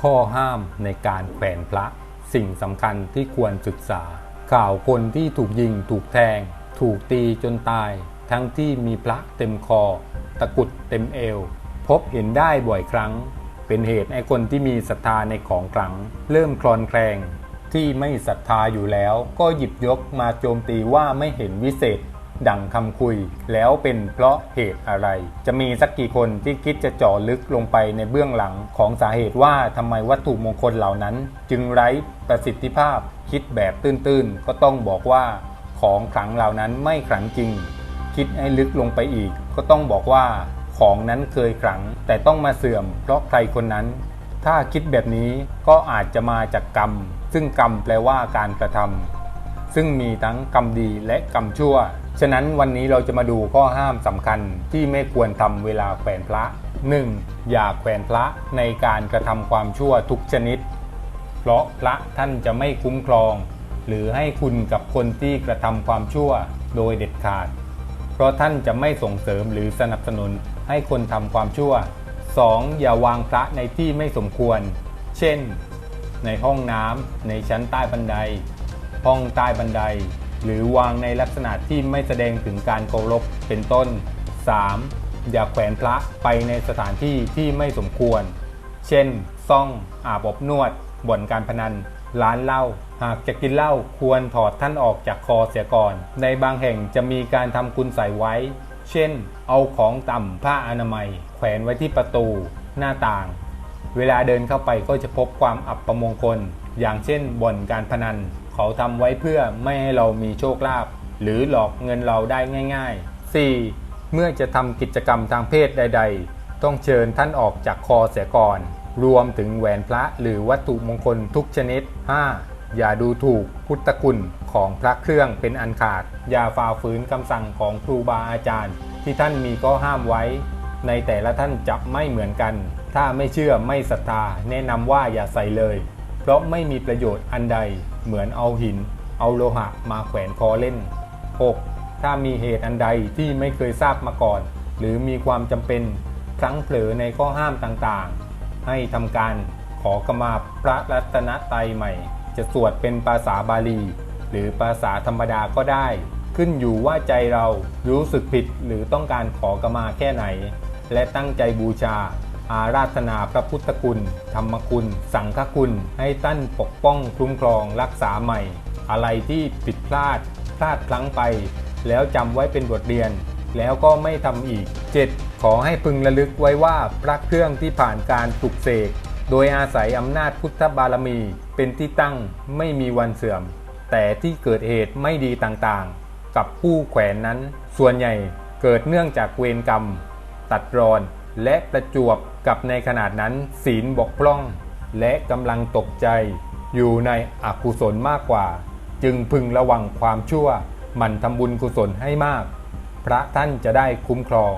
ข้อห้ามในการแขวนพระ สิ่งสำคัญที่ควรศึกษา ข่าวคนที่ถูกยิงถูกแทง ถูกตีจนตาย ทั้งที่มีพระเต็มคอ ตะกุดเต็มเอว พบเห็นได้บ่อยครั้ง เป็นเหตุให้คนที่มีศรัทธาในของขลัง เริ่มคลอนแคลงที่ไม่ศรัทธาอยู่แล้ว ก็หยิบยกมาโจมตีว่าไม่เห็นวิเศษ ดังคำคุย แล้วเป็นเพราะเหตุอะไร จะมีสักกี่คนที่คิดจะเจาะลึกลงไปในเบื้องหลังของสาเหตุว่าทำไมวัตถุมงคลเหล่านั้น จึงไร้ประสิทธิภาพ คิดแบบตื้นๆ ก็ต้องบอกว่าของขลังเหล่านั้นไม่ขลังจริง คิดให้ลึกลงไปอีก ก็ต้องบอกว่าของนั้นเคยขลัง แต่ต้องมาเสื่อม เพราะใครคนนั้น ถ้าคิดแบบนี้ก็อาจจะมาจากกรรม ซึ่งกรรมแปลว่าการกระทำ ซึ่งมีทั้งกรรมดีและกรรมชั่ว ฉะนั้นวันนี้เราจะมาดูข้อห้ามสำคัญที่ไม่ควรทำเวลาแขวนพระ 1. อย่าแขวนพระในการกระทำความชั่วทุกชนิด เพราะพระท่านจะไม่คุ้มครอง หรือให้คุณกับคนที่กระทำความชั่วโดยเด็ดขาด เพราะท่านจะไม่ส่งเสริมหรือสนับสนุนให้คนทำความชั่ว 2. อย่าวางพระในที่ไม่สมควร เช่น ในห้องน้ำในชั้นใต้บันได ห้องใต้บันได หรือวางในลักษณะที่ไม่แสดงถึงการเคารพเป็นต้น 3. อย่าแขวนพระไปในสถานที่ที่ไม่สมควร เช่น ซ่อง อาบอบนวด บ่อนการพนัน ร้านเหล้า หากจะกินเหล้าควรถอดท่านออกจากคอเสียก่อน ในบางแห่งจะมีการทำคุณใส่ไว้ เช่น เอาของต่ำผ้าอนามัย แขวนไว้ที่ประตู หน้าต่าง เวลาเดินเข้าไปก็จะพบความอับประมงคล อย่างเช่นบ่อนการพนัน เขาทำไว้เพื่อไม่ให้เรามีโชคลาภหรือหลอกเงินเราได้ง่าย ๆ 4. เมื่อจะทำกิจกรรมทางเพศใด ๆ ต้องเชิญท่านออกจากคอเสียก่อน รวมถึงแหวนพระหรือวัตถุมงคลทุกชนิด 5. อย่าดูถูกพุทธคุณของพระเครื่องเป็นอันขาด อย่าฝ่าฝืนคำสั่งของครูบาอาจารย์ ที่ท่านมีก็ห้ามไว้ ในแต่ละท่านจะไม่เหมือนกัน ถ้าไม่เชื่อไม่ศรัทธา แนะนำว่าอย่าใส่เลย เพราะไม่มีประโยชน์อันใดเหมือนเอาหิน เอาโลหะมาแขวนคอเล่น 6. ถ้ามีเหตุอันใดที่ไม่เคยทราบมาก่อน หรือมีความจำเป็นพลั้งเผลอในข้อห้ามต่างๆ ให้ทำการขอกมาพระรัตนตรัยใหม่ จะสวดเป็นภาษาบาลี หรือภาษาธรรมดาก็ได้ ขึ้นอยู่ว่าใจเรารู้สึกผิดหรือต้องการขอกมาแค่ไหน และตั้งใจบูชา อาราธนาพระพุทธคุณ ธรรมคุณ สังฆคุณ ให้ตั้นปกป้องคุ้มครองรักษาใหม่ อะไรที่ผิดพลาดพลาดพลั้งไป แล้วจำไว้เป็นบทเรียน แล้วก็ไม่ทำอีก 7. ขอให้พึงระลึกไว้ว่าพระเครื่องที่ผ่านการปลุกเสกโดยอาศัยอำนาจพุทธบารมี เป็นที่ตั้งไม่มีวันเสื่อม แต่ที่เกิดเหตุไม่ดีต่างๆ กับผู้แขวนนั้น ส่วนใหญ่เกิดเนื่องจากเวรกรรม ตัดรอน และประจวบกับในขนาดนั้นศีลบกพร่อง และกำลังตกใจ อยู่ในอกุศลมากกว่า จึงพึงระวังความชั่วหมันทำบุญกุศลให้มาก พระท่านจะได้คุ้มครอง